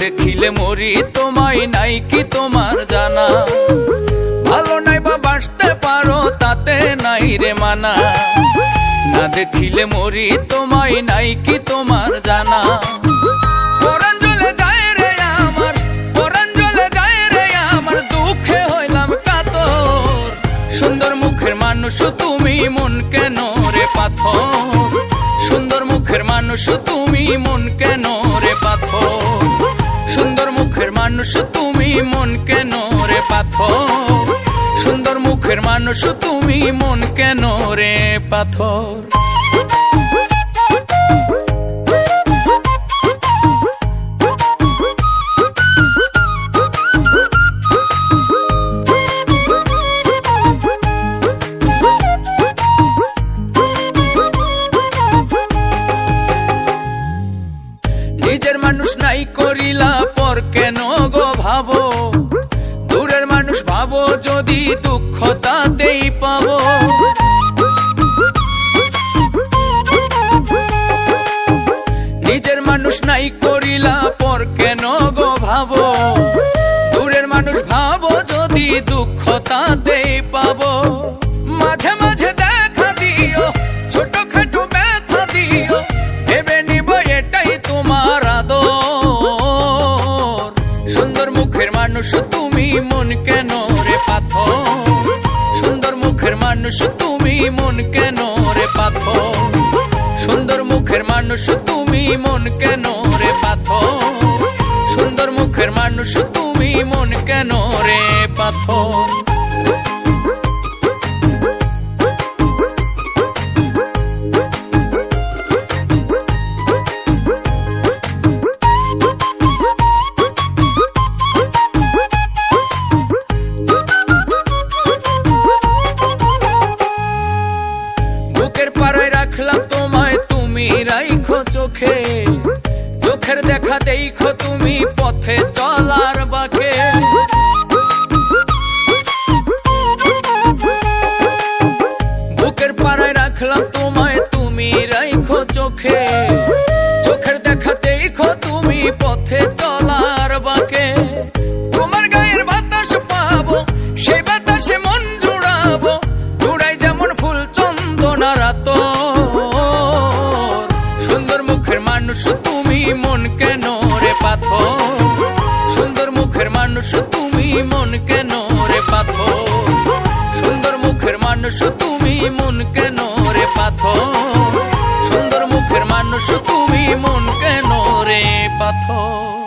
দেখিলে মরি তোমায় নাই কি তোমার জানা। ভালো নাই বা বাঁচতে পারো, তাতে নাই রে মানা। না দেখিলে মরি তোমায় নাই কি তোমার জানা। রে তুমি মন কেন রে পাথর? সুন্দর মুখের মানুষ তুমি মন মানুষ তুমি মন কেন রে পাথর? সুন্দর মুখের মানুষ তুমি মন কেন রে পাথর? নিজের মানুষ নাই করিলা পর কেন গো ভাবো? দূরের মানুষ ভাবো, যদি দুঃখ তাতেই পাবো। নিজের মানুষ নাই করিলা পর কেন গো ভাবো? দূরের মানুষ ভাবো, যদি দুঃখ তাতেই পাবো। মুখের মানুষ, তুমি মন কেন রে পাথর? সুন্দর মুখের মানুষ, তুমি মন কেন রে পাথর? সুন্দর মুখের মানুষ, তুমি মন কেন রে পাথর? সুন্দর মুখের মানুষ, তুমি মন কেন রে পাথর? চোখের দেখা দেখো তুমি পথে চলার বাকে। বুকের পাড়ায় রাখলাম তোমায়, তুমি রাইখো চোখে। চোখের দেখা দেখো তুমি পথে চলার বাকে। তোমার গায়ের বাতাস পাবো সেই বাতাসে মন জুড়াবো। জুড়াই যেমন ফুল চন্দনার তো সুন্দর মুখের মানুষ মানুষ তুমি মন কেন রে পাথর? সুন্দর মুখের মানুষ তুমি মন কেন রে পাথর?